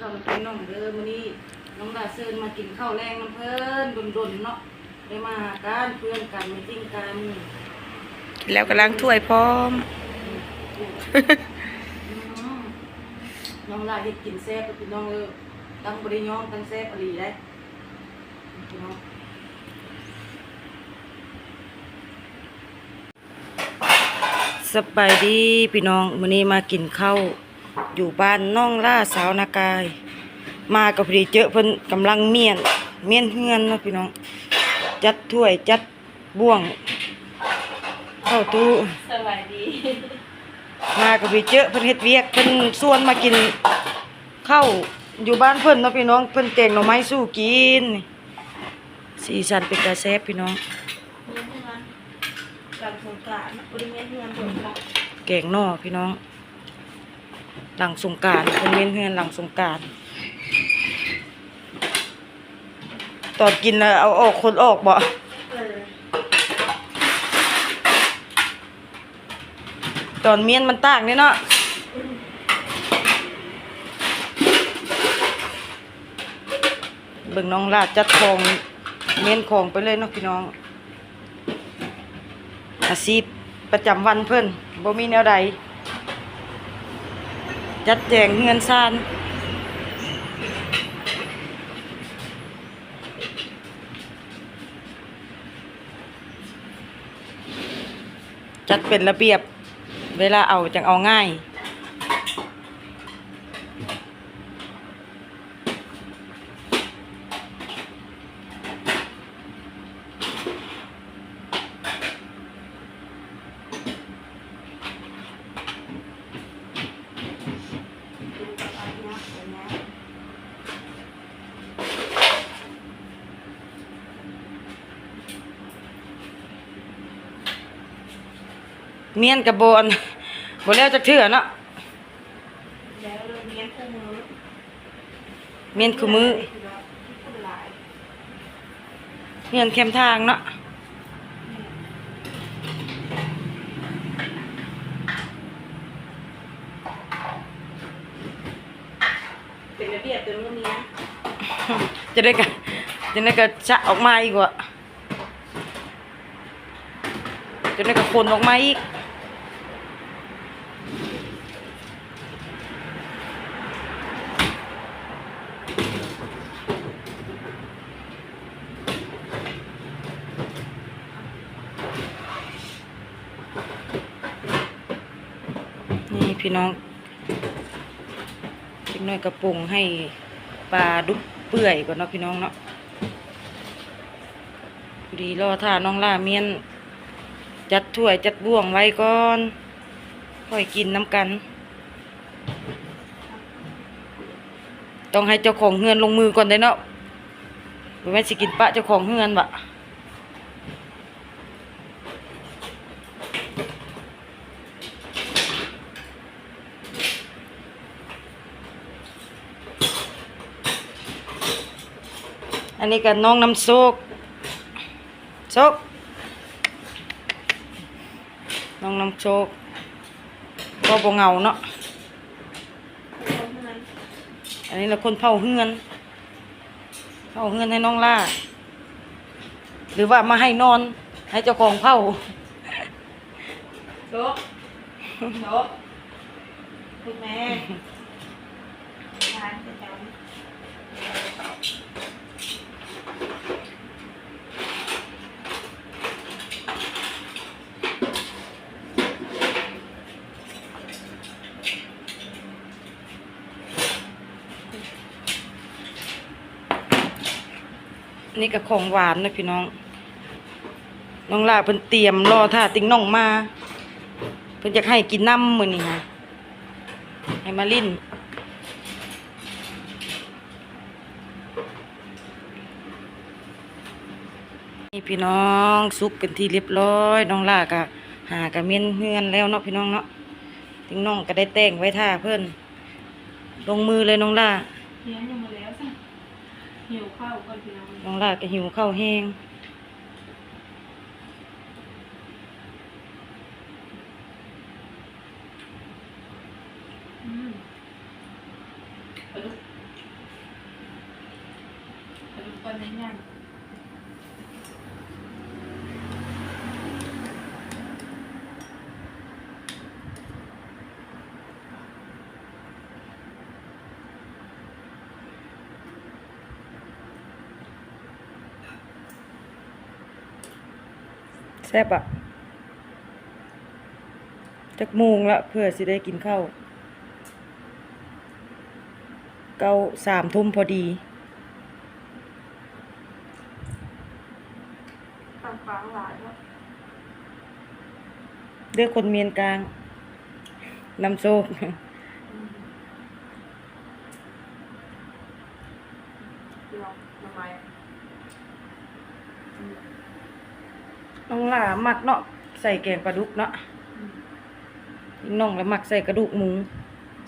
เราเป็นน้องเด้อมื้อนี้น้องดาเซินมากินข้าวแรงน้ำเพิ่นดนๆเนาะได้มาหากันเพื่อนกันมาติ้งกันแล้วกำลังถ้วยพร้อมอืมน้องดาเฮ็ดกินแซ่บพี่น้องเออตั้งบ่ได้ยอมตั้งแซ่บอหลีได้พี่น้องสบายดีพี่น้องมื้อนี้มากินข้าว อยู่บ้านน้องล่าสาวนากาย มาก็พอดีเจอเพิ่นกำลังเมียน เมียนเฮือนเนาะพี่น้อง จัดถ้วยจัดบ่วง เข้าตู้สวัสดีมาก็ไปเจอเพิ่นเฮ็ดเวียกเพิ่นชวนมากินข้าวอยู่บ้านเพิ่นเนาะพี่น้องเพิ่นแกงหน่อไม้สู้กินสีสันเป็นตาแซ่บพี่น้องเมียนเฮือนกลางสงกรานต์บริเวณเฮือนสงกรานต์แกงหน่อพี่น้อง หลังสงกรารเพิ่นเว้นเฮือนหลังสงกรารตอนกินแล้วเอาออกคนออกบ่ตอนเมียนมันต่างนี่เนาะเบิ่งน้องลาดจัดของเมียนของไปเลยเนาะพี่น้อง อาชีพประจำวันเพิ่อนบ่มีแนวใด จัดแจงเงินซานจัดเป็นระเบียบ เวลาเอาจังเอาง่าย เมียนกับโบอันบ่แล้วจักเทื่อเนาะแล้วเริ่มเมียนคู่มือเมียนคือมือคนหลายเมียนเข้มทางเนาะเป็นระเบียบเป็นระเมียนจะได้กะจะได้กะชะออกมาอีกว่ะจะได้กะคนออกมาอีก นี่ พี่น้องเล็กน้อยกระปุงให้ปลาดุกเปื่อยก่อนเนาะพี่น้องเนาะดีรอท่าน้องล่าเมียน จัดถ้วยจัดบ่วงไว้ก่อนค่อยกินน้ำกัน ต้องให้เจ้าของเฮือนลงมือก่อนได้เนาะบ่แม่สิกินปะเจ้าของเฮือนบะ อันนี้ก็น้องน้ำโซกโซกน้องน้ำโซกก็บ่เงาเนาะอันนี้เราคนเผาเฮือนเผาเฮือนให้น้องล่า หรือว่ามาให้นอน ให้เจ้าของเผาโลกโลกคุณแม่ทานประจำ นี่ก็ของหวานนะพี่น้อง น้องล่าเพิ่นเตรียมรอท่าติ้งน้องมา เพิ่นอยากให้กินน้ำมือนี้นะให้มาลิ้นนี่พี่น้องซุปเป็นที่เรียบร้อย น้องล่าก็หากระเมียนเฮือนแล้วเนาะพี่น้องเนาะติ้งน้องก็ได้แต่งไว้ท่าเพิ่นลงมือเลยน้องล่าเลี้ยงยังมาแล้ว หิวข้าวก่อนพี่น้องน้องลาก็หิวข้าวแห้งปลาดุกปลาดุกปลาเนื้อาน แซ่บอะจักโมงละเพื่อสิได้กินข้าวเก้าสามทุ่มพอดีต่างฟ้าหลายเนาะเลือกคนเมียนกลางนำโชค ลองทำไม น้องหลามักเนาะใส่แกงปลาดุกเนาะน้องแล้วมักใส่กระดูกหมู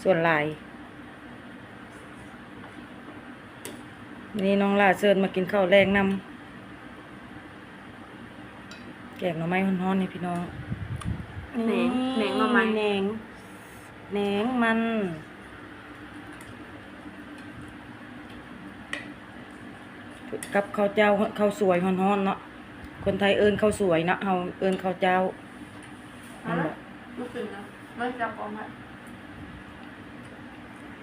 ส่วนหลาย นี่น้องหลาเชิญมากินข้าวแรงนำแกงหน่อไม้ฮ้อนๆนี่พี่น้องแหนงแหนงมาไหมแหนงแหนงมันกับข้าวเจ้าข้าวสวยฮ้อนๆเนาะ คนไทยเอิ้นข้าวสวยเนาะเฮาเอิ้นข้าวเจ้านั่นแหละรู้สึกนะไม่จับออกมา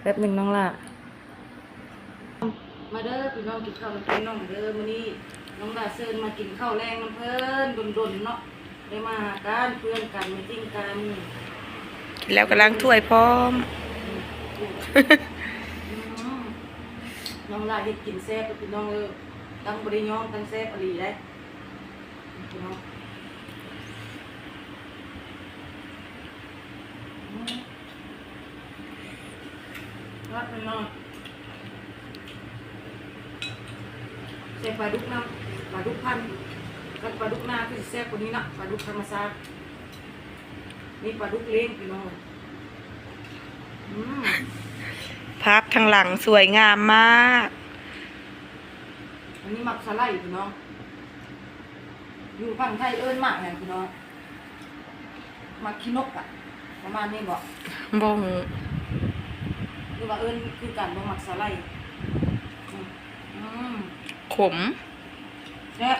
แป๊บหนึงน้องล่ะมาเด้อพี่น้องกินข้าวกับพี่น้องเด้อมื้อนี้น้องล่ะเชิญมากินข้าวแรงน้ำเพิ่นดนๆเนาะได้มาหากันเพื่อนกันมาจิ้งกันแล้วกำลังถ้วยพร้อมอืมน้องล่ะเฮ็ดกินแซ่บพี่น้องเออตั้งบ่ได้ย่องตั้งแซ่บอหลีได้ พี่น้องอืมรักพี่น้องใส่ปลาดุกน้ำปลาดุกพันธุ์กับปลาดุกนาคือสิแซ่บกว่านี้นะปลาดุกธรรมชาตินี่ปลาดุกเลี้ยงพี่น้องอืมภาพทางหลังสวยงามมาก อันนี้หมักสไลด์พี่น้อง อยู่ฝั่งไทยเอิ้นหมักเนี่ยพี่น้องหมักขี้นกอะประมาณนี้บอกบงหรือว่าเอิ้นคือการบ่หมักสไลด์อืมอืมขมแซ่บ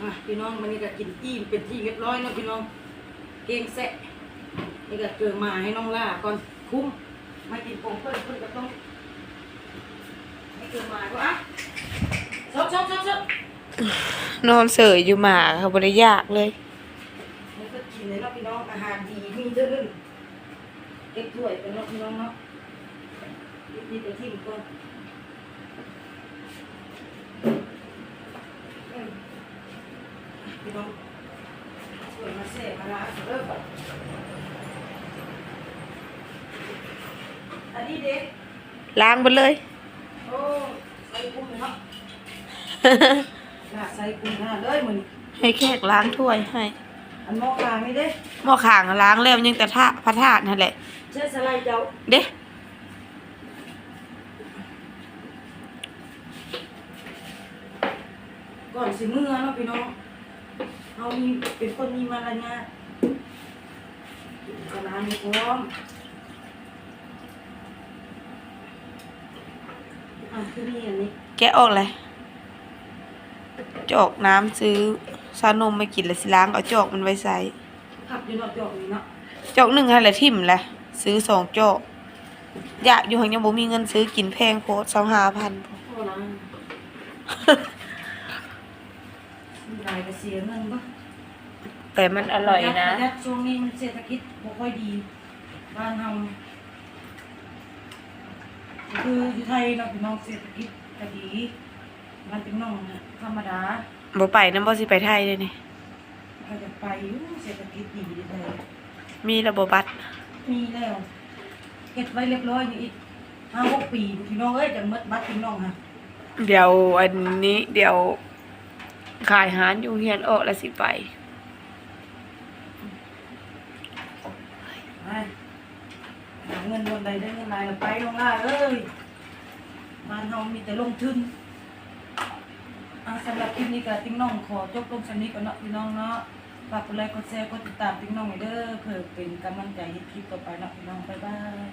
อะพี่น้องวันนี้ก็กินอิ่มเป็นที่เรียบร้อยเนาะพี่น้องเก่งแซะนี่ก็เกิดมาให้น้องล่าก่อนคุ้มมากินปงเพิ่นเพิ่นก็ต้อง นอนเสยอยู่หมาเขาบริยากเลยกินเลยเนาะพี่น้องอาหารดีมีเด้อเด้อเก็บถ้วยไปเนาะพี่น้องเนาะนี่ไปทิ้งก่อนพี่น้องถ้วยมาเสะมาลางเด้ออันนี้เด็กล้างไปเลย โอ้ใส่กุ้งเนาะน่าใส่กุ้งน่าเลยมันให้แขกล้างถ้วยให้ อันหม้อกลางนี่เด้หม้อข่างล้างแล้วยังแต่ท่าพระธาตุนั่นแหละ เชื่อสไลด์เจ้าเด้ก่อนสิเมื่อเนาะพี่น้องเอามีเป็นคนมีมารยาทกระลามีพร้อม อะคือนี่อันนี้แกะออกเลยจอกน้ำซื้อชานมมากินแล้วสิล้างเอาจอกมันไว้ใส่ขับอยู่เนาะจอกนี่เนาะจอกหนึ่งให้ละทิ่มแหละซื้อสองจอกอยากอยู่หังยังบ่มีเงินซื้อกินแพงโพดสองห้าพัน โอ้นะมีหลายกระเสียเงินปะแต่มันอร่อยนะปรหดช่วงนี้มันเศรษฐกิจบ่ค่อยดี บ้านเฮา คืออยู่ไทยเนาะพี่น้องเศรษฐกิจก็ดีมันเป็นน้องธรรมดาบ่ไปน้ำบ่สิไปไทยเลยนี่ก็จะไปอยู่เศรษฐกิจดีอยู่ไทยมีระบบบัตรมีแล้วเก็บไว้เรียบร้อยอยู่อีกห้าหกปีพี่น้องเอ้ยจังหมดบัตรพี่น้องฮะเดี๋ยวอันนี้เดี๋ยวขายหารอยู่เฮียนออกแล้วสิไปไปหา เงินวันใดได้เงินลายเราไปลงล่าเอ้ยบ้านเฮามีแต่ลงทุนอะสำหรับคลิปนี้ก็ติ๊งน้องขอจบลงชั้นนี้ก่อนเนาะพี่น้องเนาะฝากกดไลค์กดแชร์กดติดตามพี่น้องไว้เด้อเพื่อเป็นกำลังใจให้คลิปต่อไปเนาะพี่น้องบ๊ายบาย